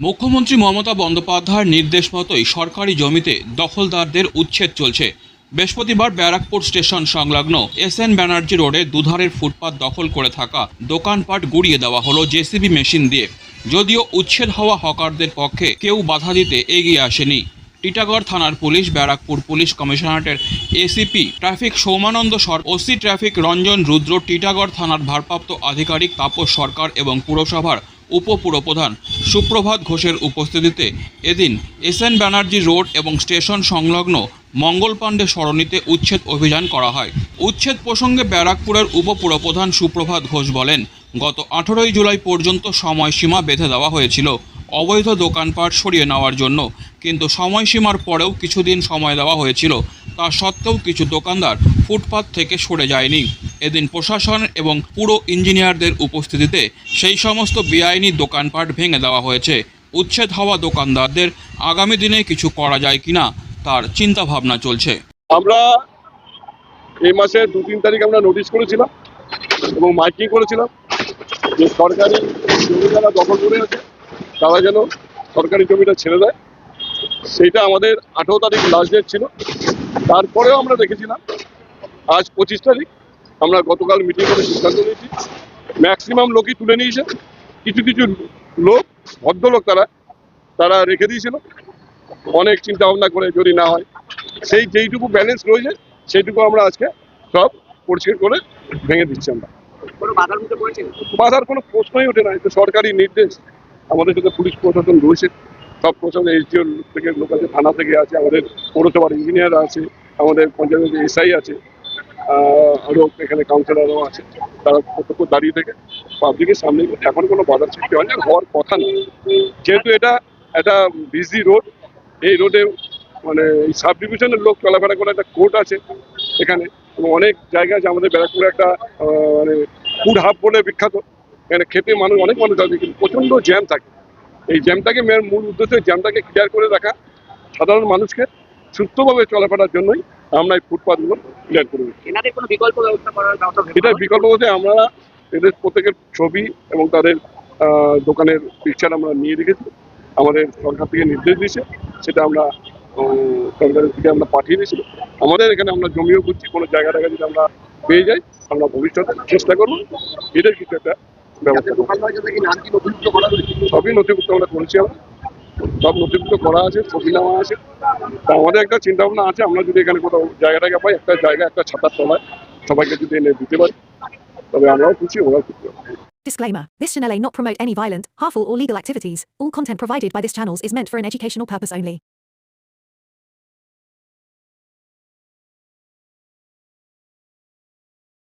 মুখ্যমন্ত্রী মমতা বন্দ্যোপাধ্যায়ের নির্দেশ মতোই সরকারি জমিতে দখলদারদের উচ্ছেদ চলছে। বৃহস্পতিবার ব্যারাকপুর স্টেশন সংলগ্ন এস এন ব্যানার্জি রোডে দুধারের ফুটপাত দখল করে থাকা দোকানপাট গুড়িয়ে দেওয়া হলো জেসিবি মেশিন দিয়ে। যদিও উচ্ছেদ হওয়া হকারদের পক্ষে কেউ বাধা দিতে এগিয়ে আসেনি। টিটাগড় থানার police, Barrackpore police কমিশনারেটের ACP traffic Soumananda Sar OC traffic Ranjan Rudra, Titagarh থানার ভারপ্রাপ্ত আধিকারিক তাপস সরকার এবং পুরসভার উপপুরপ্রধান সুপ্রভাত ঘোষের উপস্থিতিতে এদিন এস এন ব্যানার্জি রোড এবং স্টেশন সংলগ্ন মঙ্গল পাণ্ডে সরণিতে উচ্ছেদ অভিযান করা হয়। উচ্ছেদ প্রসঙ্গে ব্যারাকপুরের উপপুরপ্রধান সুপ্রভাত ঘোষ বলেন, গত আঠেরোই জুলাই পর্যন্ত সময়সীমা বেঁধে দেওয়া হয়েছিল। অবৈধ দোকানপাট সরিয়ে নেওয়ার জন্য, কিন্তু সময়সীমার পরেও কিছুদিন সময় দেওয়া হয়েছিল। তা সত্ত্বেও কিছু দোকানদার ফুটপাত থেকে সরে যায়নি। এদিন প্রশাসন এবং পুরো ইঞ্জিনিয়ারদের উপস্থিতিতে সেই সমস্ত বেআইনি দোকানপাট ভেঙে দেওয়া হয়েছে। উচ্ছেদ হওয়া দোকানদারদের আগামী দিনে কিছু করা যায় কিনা তার চিন্তা ভাবনা চলছে। আমরা এই মাসে দু তিন তারিখ আমরা নোটিশ করেছিলাম এবং মাইকিং করেছিলাম যে সরকারি জমি যারা দখল করে আছে, তারা যেন সরকারি জমিটা ছেড়ে দেয়। সেইটা আমাদের আঠেরো তারিখ লাস্ট ডেট ছিল। তারপরেও আমরা দেখেছিলাম, আজ পঁচিশ তারিখ। আমরা গতকাল মিটিং করে সিদ্ধান্ত নিয়েছি। ম্যাক্সিমাম লোকই তুলে নিয়েছে। কিছু কিছু লোক ভদ্রলোক তারা তারা রেখে দিয়েছিল। অনেক চিন্তা ভাবনা করে যদি না হয়। সেই যেইটুকু ব্যালেন্স রয়েছে সেইটুকু আমরা আজকে সব পরিষ্কার করে ভেঙে দিচ্ছি আমরা। কোনো বাধার কোনো প্রশ্নই ওঠে না। এটা সরকারি নির্দেশ। আমাদের সাথে পুলিশ প্রশাসন রয়েছে। সব প্রশাসন এসডিও থেকে লোক আছে থানা থেকে আছে আমাদের পৌরসভার ইঞ্জিনিয়ার আছে আমাদের পঞ্চায়েত এসআই আছে। আরও এখানে কাউন্সিলরও আছে তারা প্রত্যক্ষ দাঁড়িয়ে থেকে পাবলিকের সামনে এখন কোনো বাধার সৃষ্টি হয় না হওয়ার কথা না। যেহেতু এটা একটা বিজি রোড এই রোডে মানে সাব ডিভিশনের লোক চলাফেরা করে একটা কোর্ট আছে এখানে। অনেক জায়গা আছে, আমাদের ব্যারাকপুরে একটা মানে ফুড হাব বলে বিখ্যাত। এখানে খেতে মানুষ, অনেক মানুষ আছে কিন্তু প্রচণ্ড জ্যাম থাকে। এই জ্যামটাকে মেয়ের মূল উদ্দেশ্য জ্যামটাকে ক্লিয়ার করে রাখা সাধারণ মানুষকে সুস্থভাবে চলাফেরার জন্যই আমরা এই ফুটপাথগুলো ক্লিয়ার করে দিচ্ছি। কোনো বিকল্প বলতে আমরা এদের প্রত্যেকের ছবি এবং তাদের দোকানের পিকচার আমরা নিয়ে রেখেছি। আমাদের সরকার থেকে নির্দেশ দিয়েছে। সেটা আমরা সরকারের থেকে আমরা পাঠিয়ে দিয়েছি। আমাদের এখানে আমরা জমিও করছি কোনো জায়গা টায়গা যদি আমরা পেয়ে যাই আমরা ভবিষ্যতে চেষ্টা করব এদের কিছু একটা ব্যবস্থা করব। সবই নথিভুক্ত আমরা করেছি আমরা। সব নথিভুক্ত করা আছে ছবি নেওয়া আছে তা আমাদের একটা চিন্তা ভাবনা আছে আমরা যদি এখানে কোথাও জায়গা টায়গা পাই একটা জায়গা একটা ছাতার তলায় সবাইকে যদি এনে দিতে পারি তবে আমরাও খুশি ওরাও খুশি হবে। Disclaimer This channel may not promote any violent, harmful, or legal activities. All content provided by this channel is meant for an educational purpose only.